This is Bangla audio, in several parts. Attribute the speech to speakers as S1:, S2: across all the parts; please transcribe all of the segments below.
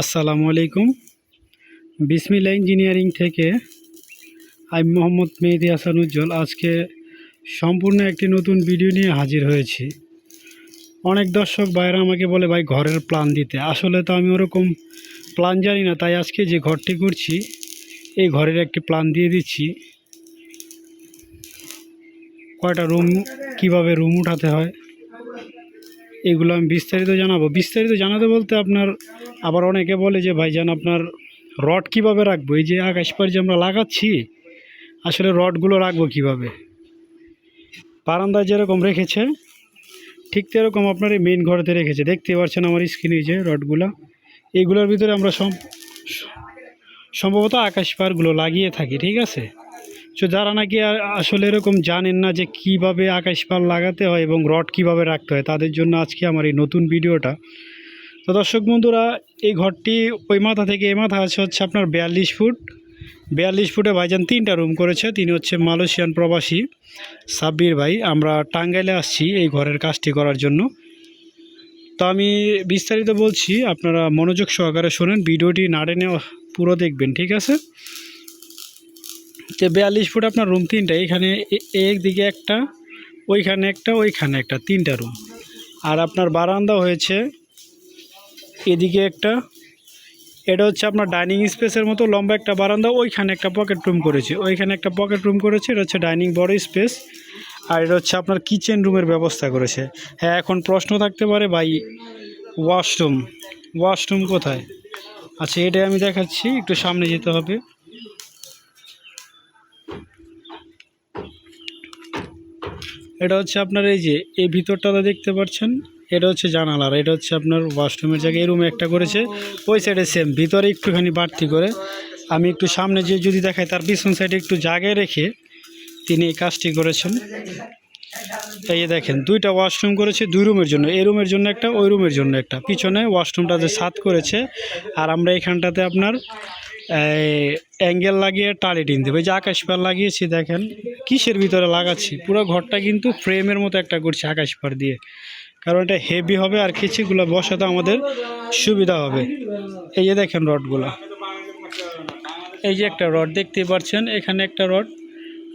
S1: আসসালামু আলাইকুম। বিসমিল্লা ইঞ্জিনিয়ারিং থেকে আমি মোহাম্মদ মেহেদি হাসান উজ্জ্বল। আজকে সম্পূর্ণ একটি নতুন ভিডিও নিয়ে হাজির হয়েছি। অনেক দর্শক ভাইরা আমাকে বলে, ভাই, ঘরের প্ল্যান দিতে। আসলে তো আমি ওরকম প্ল্যান জানি না, তাই আজকে যে ঘরটি করছি, এই ঘরের একটি প্ল্যান দিয়ে দিচ্ছি। কয়টা রুম কীভাবে রুম উঠাতে হয় এগুলো আমি বিস্তারিত জানাব। বিস্তারিত জানাতে বলতে আপনার আবার অনেকে বলে যে, ভাইজান, আপনার রড কীভাবে রাখব? এই যে আকাশ আকাশপার যে আমরা লাগাচ্ছি, আসলে রডগুলো রাখব কীভাবে? বারান্দায় যেরকম রেখেছে, ঠিক সেরকম আপনার এই মেন ঘরেতে রেখেছে। দেখতে পাচ্ছেন আমার স্ক্রিনে যে রডগুলো। এইগুলোর ভিতরে আমরা সম, সম্ভবত আকাশ পারগুলো লাগিয়ে থাকি, ঠিক আছে? তো যারা নাকি আসলে এরকম জানেন না যে কীভাবে আকাশ পার লাগাতে হয় এবং রড কীভাবে রাখতে হয়, তাদের জন্য আজকে আমার এই নতুন ভিডিওটা। তো দর্শক বন্ধুরা, এই ঘরটি ওই মাথা থেকে এ মাথা আছে হচ্ছে আপনার বিয়াল্লিশ ফুট। বিয়াল্লিশ ফুটে ভাইজান তিনটা রুম করেছে, তিনি হচ্ছে মালয়েশিয়ান প্রবাসী সাব্বির ভাই। আমরা টাঙ্গাইলে আসছি এই ঘরের কাজটি করার জন্য। তো আমি বিস্তারিত বলছি, আপনারা মনোযোগ সহকারে শোনেন, ভিডিওটি না টেনে পুরো দেখবেন, ঠিক আছে? যে বিয়াল্লিশ ফুট আপনার রুম তিনটা, এখানে একদিকে একটা, ওইখানে একটা ওইখানে একটা, তিনটা রুম আর আপনার বারান্দা হয়েছে এদিকে একটা। এটা হচ্ছে আপনার ডাইনিং স্পেসের মতো লম্বা একটা বারান্দা, ওইখানে একটা পকেট রুম করেছে। ওইখানে একটা পকেট রুম করেছে, এটা হচ্ছে ডাইনিং বড় স্পেস আর এটা হচ্ছে আপনার কিচেন রুমের ব্যবস্থা করেছে। হ্যাঁ এখন প্রশ্ন থাকতে পারে, ভাই ওয়াশরুম ওয়াশরুম কোথায়? আচ্ছা এটাই আমি দেখাচ্ছি, একটু সামনে যেতে হবে। এটা হচ্ছে আপনার এই যে, এই ভিতরটাতে দেখতে পাচ্ছেন, এটা হচ্ছে জানালার এটা হচ্ছে আপনার ওয়াশরুমের জায়গায় এই রুমে একটা করেছে, ওই সাইডে সেম ভিতরে একটুখানি বাড়তি করে। আমি একটু সামনে যে, যদি দেখাই, তার পিছন সাইডে একটু জায়গায় রেখে তিনি এই কাজটি করেছেন। এই দেখেন, দুইটা ওয়াশরুম করেছে দুই রুমের জন্য। এই রুমের জন্য একটা, ওই রুমের জন্য একটা। পিছনে ওয়াশরুমটা যে সাত করেছে, আর আমরা এখানটাতে আপনার অ্যাঙ্গেল লাগিয়ে টালি টিন দেবো। এই যে আকাশ পার লাগিয়েছি, দেখেন। কিসের ভিতরে লাগাচ্ছি? পুরো ঘরটা কিন্তু ফ্রেমের মতো একটা করছি আকাশ পার দিয়ে। কারণ এটা হেভি হবে আর কিছুগুলো বসাতে আমাদের সুবিধা হবে। এই যে দেখেন রডগুলো। এই যে একটা রড দেখতেই পাচ্ছেন, এখানে একটা রড,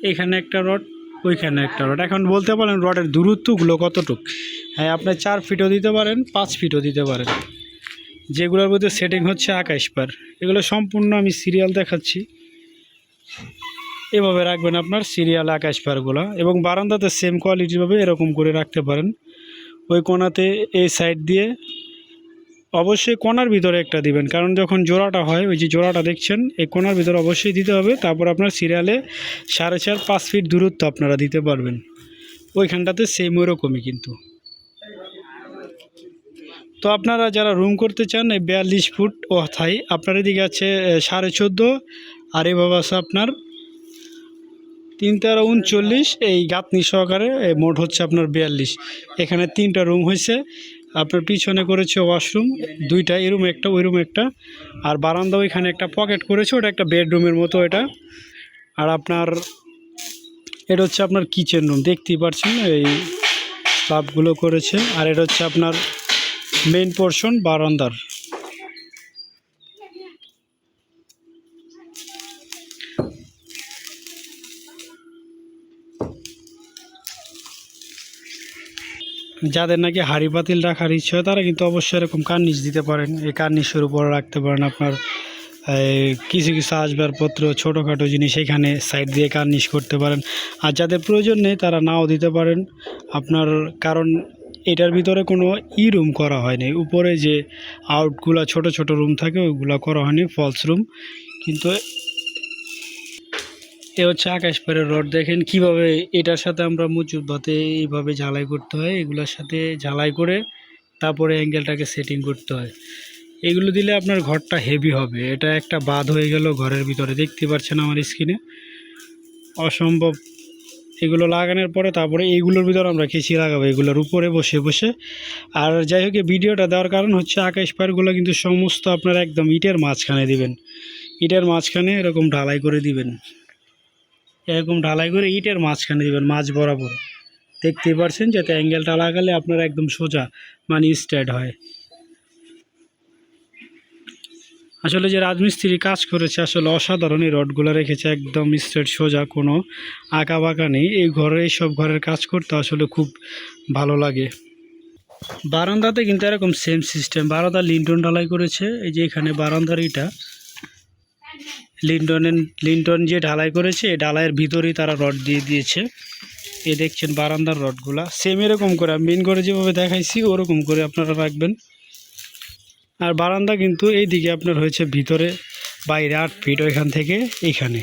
S1: এখানে একটা রড, ওইখানে একটা রড। এখন বলতে পারেন রডের দূরত্বগুলো কতটুক? হ্যাঁ আপনি চার ফিটও দিতে পারেন, পাঁচ ফিটও দিতে পারেন। যেগুলোর মধ্যে সেটিং হচ্ছে আকাশ পার এগুলো সম্পূর্ণ আমি সিরিয়াল দেখাচ্ছি। এভাবে রাখবেন আপনার সিরিয়াল, আকাশ পারগুলো এবং বারান্দাতে সেম কোয়ালিটিভাবে এরকম করে রাখতে পারেন। ওই কোণাতে এই সাইড দিয়ে অবশ্যই কোনার ভিতরে একটা দিবেন, কারণ যখন জোড়াটা হয়, ওই যে জোড়াটা দেখছেন, এই কোনার ভিতরে অবশ্যই দিতে হবে। তারপর আপনার সিরিয়ালে সাড়ে চার, পাঁচ ফিট দূরত্ব আপনারা দিতে পারবেন। ওইখানটাতে সেম ওরকমই কিন্তু। তো আপনারা যারা রুম করতে চান, এই বিয়াল্লিশ ফুট অথাই আপনার এদিকে আছে সাড়ে চোদ্দ, আর এভাবে আছে আপনার তিন তেরো উনচল্লিশ এই গাঁথনি সহকারে এই মোট হচ্ছে আপনার বিয়াল্লিশ। এখানে তিনটা রুম হয়েছে। আপনার পিছনে করেছে ওয়াশরুম দুইটা, এই রুম একটা, ওই রুম একটা। আর বারান্দা ওইখানে একটা পকেট করেছে, ওটা একটা বেডরুমের মতো এটা। আর আপনার, এটা হচ্ছে আপনার কিচেন রুম দেখতেই পাচ্ছেন এই স্লাবগুলো করেছে। আর এটা হচ্ছে আপনার মেইন পোর্শন বারান্দার। যাদের নাকি হাড়ি পাতিল রাখার ইচ্ছে হয়, তারা কিন্তু অবশ্যই এরকম কার্নিশ দিতে পারেন। এই কার্নিশের উপরে রাখতে পারেন আপনার কিছু কিছু আসবাবপত্র, ছোটোখাটো জিনিস এখানে সাইড দিয়ে কার্নিশ করতে পারেন। আর যাদের প্রয়োজন নেই, তারা নাও দিতে পারেন। আপনার, কারণ এটার ভিতরে কোনো ই রুম করা হয়নি উপরে যে আউটগুলা ছোট ছোট রুম থাকে ওইগুলো করা হয়নি ফলস রুম কিন্তু এ হচ্ছে আকাশ পাড়ের রড। দেখেন কীভাবে এটার সাথে আমরা মুচুর ভাতে এইভাবে ঝালাই করতে হয়, এগুলোর সাথে ঝালাই করে তারপরে অ্যাঙ্গেলটাকে সেটিং করতে হয়। এগুলো দিলে আপনার ঘরটা হেভি হবে। এটা একটা বাদ হয়ে গেল ঘরের ভিতরে। দেখতে পাচ্ছেন আমার স্ক্রিনে অসম্ভব। এগুলো লাগানোর পরে তারপরে এইগুলোর ভিতরে আমরা কেচি লাগাবো, এগুলোর উপরে বসে বসে। আর যাই হোক ভিডিওটা দেওয়ার কারণ হচ্ছে আকাশ পারগুলো কিন্তু সমস্ত আপনার একদম ইটের মাঝখানে দিবেন। ইটের মাঝখানে এরকম ঢালাই করে দিবেন। এরকম ঢালাই করে ইটের মাঝখানে দেবেন, মাঝ বরাবর। দেখতেই পারছেন যাতে অ্যাঙ্গেলটা লাগালে আপনার একদম সোজা মানে স্ট্রেট হয়। আসলে যে রাজমিস্ত্রি কাজ করেছে, আসলে অসাধারণ এই রডগুলো রেখেছে, একদম স্ট্রেট সোজা, কোনো আঁকা বাঁকা নেই। এই ঘরে এইসব ঘরের কাজ করতে আসলে খুব ভালো লাগে। বারান্দাতে কিন্তু এরকম সেম সিস্টেম বারান্দা লিন্টন ঢালাই করেছে। এই যে এখানে বারান্দার ইটা লিন্টনের, লিন্টন যে ঢালাই করেছে, এই ঢালাইয়ের ভিতরেই তারা রড দিয়ে দিয়েছে। এই দেখছেন বারান্দার রডগুলা। সেম এরকম করে মেন করে যেভাবে দেখাইছি, ওরকম করে আপনারা রাখবেন। আর বারান্দা কিন্তু এইদিকে আপনার হয়েছে ভিতরে, বাইরে আট ফিট ওইখান থেকে এইখানে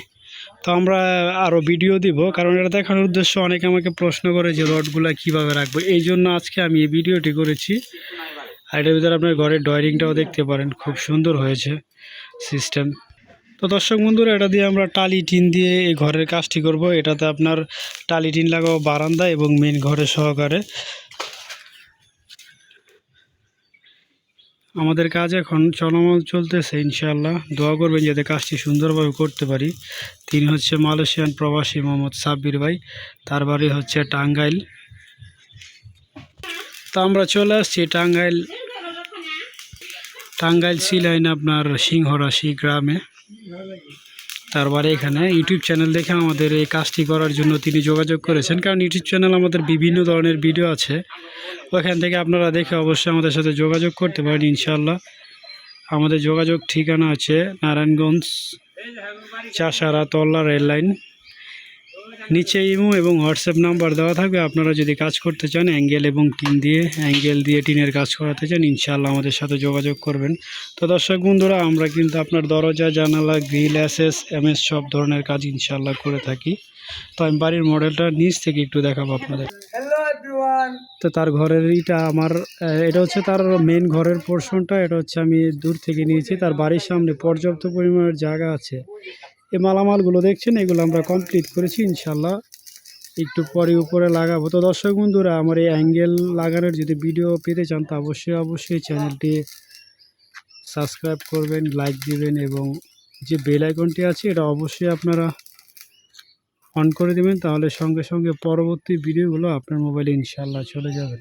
S1: তো আমরা আরও ভিডিও দিব, কারণ এটা দেখানোর উদ্দেশ্য অনেকে আমাকে প্রশ্ন করে যে রডগুলা কীভাবে রাখব। এই জন্য আজকে আমি এই ভিডিওটি করেছি। আর এটার ভিতরে আপনার ঘরের ডয়ারিংটাও দেখতে পারেন, খুব সুন্দর হয়েছে সিস্টেম তো দর্শক বন্ধুরা, এটা দিয়ে আমরা টালি টিন দিয়ে এই ঘরের কাজটি করব। এটাতে আপনার টালি টিন লাগাবো বারান্দা এবং মেন ঘরে সহকারে। আমাদের কাজ এখন চলমান চলতেছে ইনশাআল্লাহ। দোয়া করবেন যাতে কাজটি সুন্দরভাবে করতে পারি। তিনি হচ্ছে মালয়েশিয়ান প্রবাসী মোহাম্মদ সাব্বির ভাই। তার বাড়ি হচ্ছে টাঙ্গাইল। তো আমরা চলে আসছি টাঙ্গাইল টাঙ্গাইল সি লাইন আপনার সিংহরাশি গ্রামে। তারপরে এখানে ইউটিউব চ্যানেল দেখে আমাদের এই কাজটি করার জন্য তিনি যোগাযোগ করেছেন। কারণ ইউটিউব চ্যানেল আমাদের বিভিন্ন ধরনের ভিডিও আছে। ওখান থেকে আপনারা দেখে অবশ্যই আমাদের সাথে যোগাযোগ করতে পারেন ইনশাল্লাহ আমাদের যোগাযোগ ঠিকানা আছে নারায়ণগঞ্জ চাষারা তল্লা রেল লাইন নিচে ইমো এবং হোয়াটসঅ্যাপ নাম্বার দেওয়া থাকবে। আপনারা যদি কাজ করতে চান অ্যাঙ্গেল এবং টিন দিয়ে অ্যাঙ্গেল দিয়ে টিনের কাজ করাতে চান ইনশাআল্লাহ আমাদের সাথে যোগাযোগ করবেন। তো দর্শক বন্ধুরা আমরা কিন্তু আপনার দরজা জানালা গ্রিল অ্যাসেস এমএস সব ধরনের কাজ ইনশাআল্লাহ করে থাকি। তো আমি বাড়ির মডেলটা নিচ থেকে একটু দেখাবো আপনাদের। তো তার ঘরের ইটা আমার এটা হচ্ছে তার মেন ঘরের পোর্শনটা এটা হচ্ছে আমি দূর থেকে নিয়েছি। তার বাড়ির সামনে পর্যাপ্ত পরিমাণের জায়গা আছে। এই মালামালগুলো দেখছেন, এগুলো আমরা কমপ্লিট করেছি ইনশাল্লাহ একটু পরে উপরে লাগাবো। তো দর্শক বন্ধুরা, আমার এই অ্যাঙ্গেল লাগানোর যদি ভিডিও পেতে চান, তো অবশ্যই অবশ্যই চ্যানেলটি সাবস্ক্রাইব করবেন লাইক দিবেন এবং যে বেল আইকনটি আছে, এটা অবশ্যই আপনারা অন করে দেবেন, তাহলে সঙ্গে সঙ্গে পরবর্তী ভিডিওগুলো আপনার মোবাইলে ইনশাল্লাহ চলে যাবে।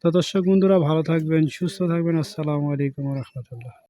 S1: তো দর্শক বন্ধুরা, ভালো থাকবেন, সুস্থ থাকবেন। আসসালামু আলাইকুম রহমতুল্লাহ।